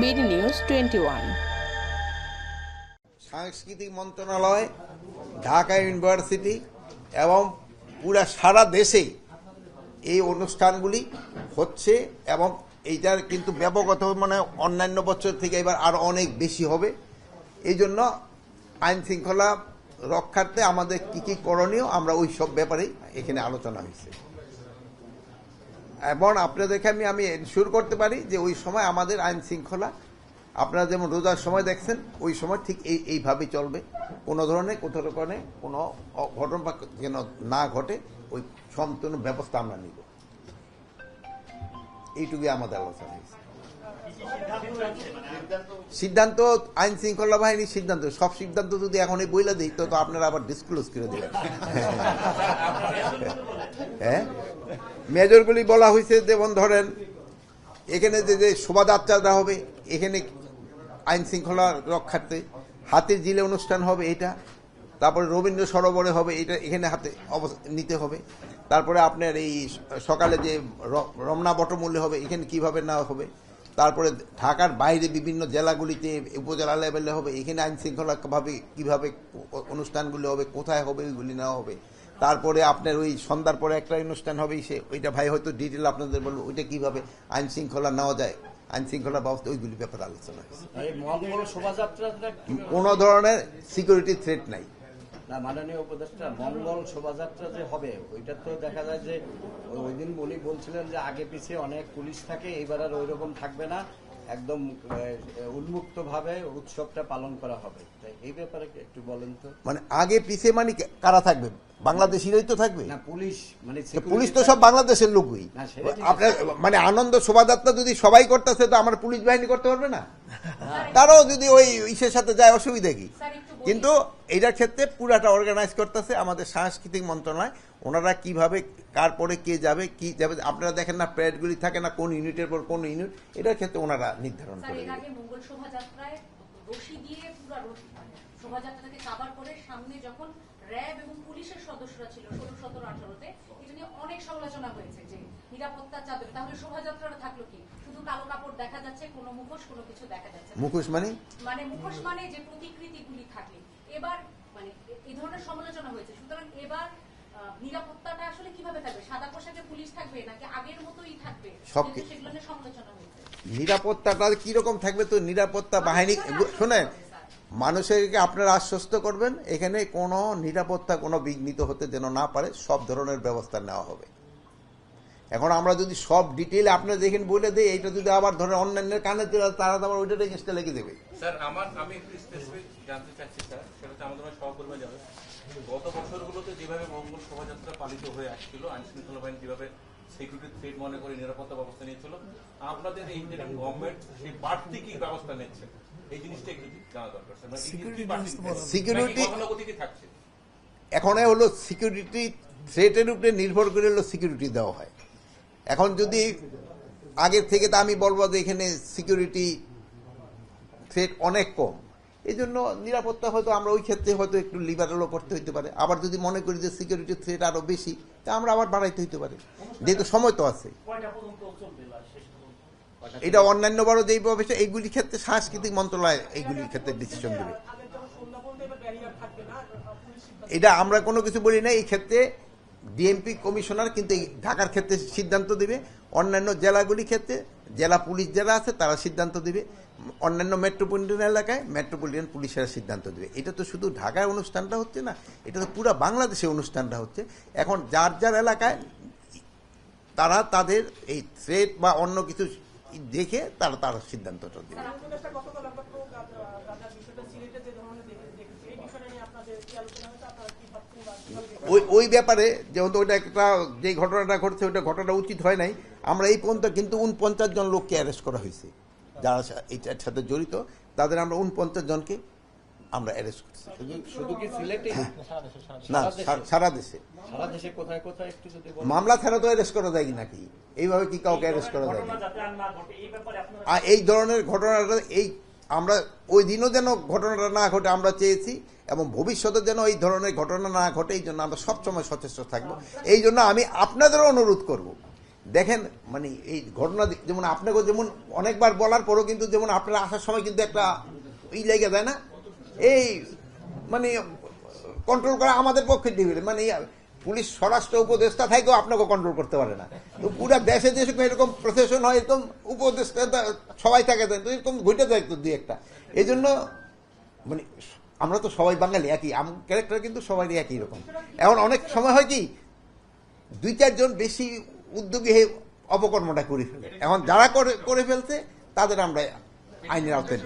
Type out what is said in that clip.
BD news twenty one. সাংস্কৃতিক মন্ত্রণালয়, Dhaka university এবং পুরা সারা দেশে এই অনুষ্ঠানগুলি হচ্ছে এবং এইটার কিন্তু ব্যাপকত মানে অন্যান্য বছর থেকে এবার আরও অনেক বেশি হবে। এই জন্য আইন শৃঙ্খলা রক্ষার্থে আমাদের কি কি করণীয় আমরা ওই সব ব্যাপারেই এখানে আলোচনা হয়েছে। এবং আপনাদেরকে আমি আমি এনশিওর করতে পারি যে ওই সময় আমাদের আইন শৃঙ্খলা, আপনারা যেমন রোজার সময় দেখছেন, ওই সময় ঠিক এই, এইভাবেই চলবে। কোনো ধরনের কোথাও কোনো কোনো ঘটনা যেন না ঘটে, ওই সম্পূর্ণ ব্যবস্থা আমরা নিব। এইটুকুই আমাদের আলোচনা হয়েছে। সিদ্ধান্ত আইন শৃঙ্খলা বাহিনীর সিদ্ধান্ত সব সিদ্ধান্ত যদি এখন এই বইলা দিই তো আপনারা আবার ডিসক্লোজ করে দেবেন। হ্যাঁ? মেজরগুলি বলা হয়েছে যেমন ধরেন এখানে যে যে শোভাযাত্রাটা হবে এখানে আইন শৃঙ্খলা রক্ষার্থে হাতের জিলে অনুষ্ঠান হবে এটা তারপরে রবীন্দ্র সরোবরে হবে এটা এখানে হাতে নিতে হবে। তারপরে আপনার এই সকালে যে রমনা বটমূল্য হবে এখানে কীভাবে না হবে তারপরে ঢাকার বাইরে বিভিন্ন জেলাগুলিতে উপজেলা লেভেলে হবে এখানে আইন শৃঙ্খলা ভাবে কীভাবে অনুষ্ঠানগুলি হবে কোথায় হবে ওইগুলি নেওয়া হবে। তারপরে আপনার ওই সন্ধ্যার পরে একটা অনুষ্ঠান হবে সে ওইটা ভাই হয়তো ডিটেল আপনাদের বলব ওইটা কীভাবে আইন শৃঙ্খলা নেওয়া যায় আইন শৃঙ্খলা ব্যবস্থা ওইগুলি ব্যাপারে আলোচনা হয়েছে। কোনো ধরনের সিকিউরিটি থ্রেট নাই। না, মাননীয় উপদেষ্টা, মঙ্গল শোভাযাত্রা যে হবে, ওইটা তো দেখা যায় যে ওই দিন উনি বলছিলেন যে আগে পিছিয়ে অনেক পুলিশ থাকে, এইবার আর ওই রকম থাকবে না। একদম উন্মুক্ত ভাবে উৎসবটা পালন করা হবে। তাই এই ব্যাপারে একটু বলেন তো। মানে আগে পিছে মানে কারা থাকবে? বাংলাদেশিরাই তো থাকবে? না পুলিশ মানে তো পুলিশ তো সব বাংলাদেশের লোকই। আপনার মানে আনন্দ শোভাযাত্রা যদি সবাই করতেছে তো আমার পুলিশ বাহিনী করতে পারবে না? তারাও যদি ওই ইসের সাথে যায় অসুবিধা কি? কিন্তু এইটার ক্ষেত্রে পুরাটা অর্গানাইজ করতেছে আমাদের সাংস্কৃতিক মন্ত্রণালয়। ওনারা কীভাবে কার পরে কে যাবে কি যাবে আপনারা দেখেন না প্যাডগুলি থাকে না কোন ইউনিটের পর কোন ইউনিট এটার ক্ষেত্রে ওনারা নির্ধারণ করে এর আগে মঙ্গল শোভাযাত্রায় রশি দিয়ে পুরো রশি মানে কাবার করে সামনে যখন র্যাব এবং পুলিশের সদস্যরা ছিল ষোলো সতেরো আঠারোতে এটা নিয়ে অনেক সমালোচনা হয়েছে যে নিরাপত্তা চাপে তাহলে শোভাযাত্রাটা থাকল কি? শুধু কালো কাপড় দেখা যাচ্ছে কোনো মুখোশ কোনো কিছু দেখা যাচ্ছে মুখোশ মানে? মানে মুখোশ মানে যে প্রতিকৃতিগুলি থাকে এবার মানে এই ধরনের সমালোচনা হয়েছে। সুতরাং এবার নিরাপত্তাটা আসলে কীভাবে থাকবে? সাদা পোশাকে পুলিশ থাকবে নাকি আগের মতোই থাকবে? সব সেগুলো নিয়ে সমালোচনা হয়েছে নিরাপত্তাটা কীরকম থাকবে তো? নিরাপত্তা বাহিনী শোনেন মানুষেরকে আপনারা আশ্বস্ত করবেন এখানে কোনো নিরাপত্তা কোনো বিঘ্নিত হতে যেন না পারে সব ধরনের ব্যবস্থা নেওয়া হবে। এখন আমরা যদি সব ডিটেল আপনারা দেখেন বলে দিই এইটা যদি আবার ধরেন অন্যান্যের কানে তারা তো আবার ওইটা রেজিস্টার লেগে দেবে স্যার আমার আমি একটু স্পেসিফিক জানতে চাচ্ছি স্যার। সেটা আমাদের সহকর্মী যাবে। গত বছরগুলোতে যেভাবে মঙ্গল শোভাযাত্রা পালিত হয়ে আসছিল আইন শৃঙ্খলা বাহিনী যেভাবে সিকিউরিটি থ্রেট মনে করে নিরাপত্তা ব্যবস্থা নিয়েছিল আপনাদের এই গভর্নমেন্ট সেই বাড়তি কি ব্যবস্থা নিচ্ছে? এই জিনিসটা একটু জানা দরকার। কি থাকছে? এখন হলো সিকিউরিটি থ্রেটের উপরে নির্ভর করে হলো সিকিউরিটি দেওয়া হয়। এখন যদি আগের থেকে তো আমি বলব যে এখানে সিকিউরিটি থ্রেট অনেক কম। এই জন্য নিরাপত্তা হয়তো আমরা ওই ক্ষেত্রে হয়তো একটু লিবারেলও করতে হইতে পারে। আবার যদি মনে করি যে সিকিউরিটি থ্রেট আরও বেশি তা আমরা আবার বাড়াইতে হইতে পারে। যেহেতু সময় তো আছে। এটা অন্যান্য বড় যেই বিষয় এইগুলির ক্ষেত্রে সাংস্কৃতিক মন্ত্রণালয় এইগুলির ক্ষেত্রে ডিসিশন দেবে। এটা আমরা কোনো কিছু বলি না এই ক্ষেত্রে ডিএমপি কমিশনার, কিন্তু ঢাকার ক্ষেত্রে সিদ্ধান্ত দিবে। অন্যান্য জেলাগুলির ক্ষেত্রে, জেলা পুলিশ যারা আছে, তারা সিদ্ধান্ত দিবে। অন্যান্য মেট্রোপলিটন এলাকায়, মেট্রোপলিটন পুলিশেরা সিদ্ধান্ত দেবে। এটা তো শুধু ঢাকায় অনুষ্ঠানটা হচ্ছে না, এটা তো পুরো বাংলাদেশে অনুষ্ঠানটা হচ্ছে। এখন যার যার এলাকায়, তারা তাদের এই থ্রেট বা অন্য কিছু দেখে তারা তার সিদ্ধান্তটা দেবে কি আলোচনা হয়েছে আপনারা কি ভাবছেন বা কীভাবে দেখছেন? ওই ব্যাপারে যেহেতু ওইটা একটা যে ঘটনাটা ঘটছে ওইটা ঘটনা উচিত হয় নাই। আমরা এই পর্যন্ত কিন্তু উনপঞ্চাশ জন লোককে অ্যারেস্ট করা হয়েছে। যারা এইটার সাথে জড়িত তাদের আমরা উনপঞ্চাশ জনকে আমরা অ্যারেস্ট করছি। শুধু শুধু কি সিলেটে? না সারা দেশে? সারা দেশে। কোথায় কোথায় একটু যদি মামলা ছাড়া তো অ্যারেস্ট করা যায় নাকি? এইভাবে কি কাউকে অ্যারেস্ট করা যায়? আর এই ধরনের ঘটনাটা এই আমরা ওই দিনও যেন ঘটনাটা না ঘটে আমরা চেয়েছি এবং ভবিষ্যতে যেন এই ধরনের ঘটনা না ঘটে এই জন্য আমরা সবসময় সচেষ্ট থাকব। এই জন্য আমি আপনাদেরও অনুরোধ করব। দেখেন মানে এই ঘটনা যেমন আপনাকে যেমন অনেকবার বলার পরও কিন্তু যেমন আপনারা আসার সময় কিন্তু একটা ই লেগে যায় না? এই মানে কন্ট্রোল করা আমাদের পক্ষে ডিফিকাল্ট মানে পুলিশ স্বরাষ্ট্র উপদেষ্টা থাকেও আপনাকে কন্ট্রোল করতে পারে না। তো পুরো দেশে দেশে এরকম প্রশাসন হয় এরকম উপদেষ্টা সবাই থাকে তো এরকম ঘটে যায় তো দুই একটা। এই জন্য মানে আমরা তো সবাই বাঙালি, একই। আম ক্যারেক্টার কিন্তু সবাই একই রকম। এখন অনেক সময় হয় কি, দুই চারজন বেশি উদ্যোগী হয়ে অপকর্মটা করে ফেলে। এখন যারা করে ফেলছে, তাদের আমরা আইনের আওতায়।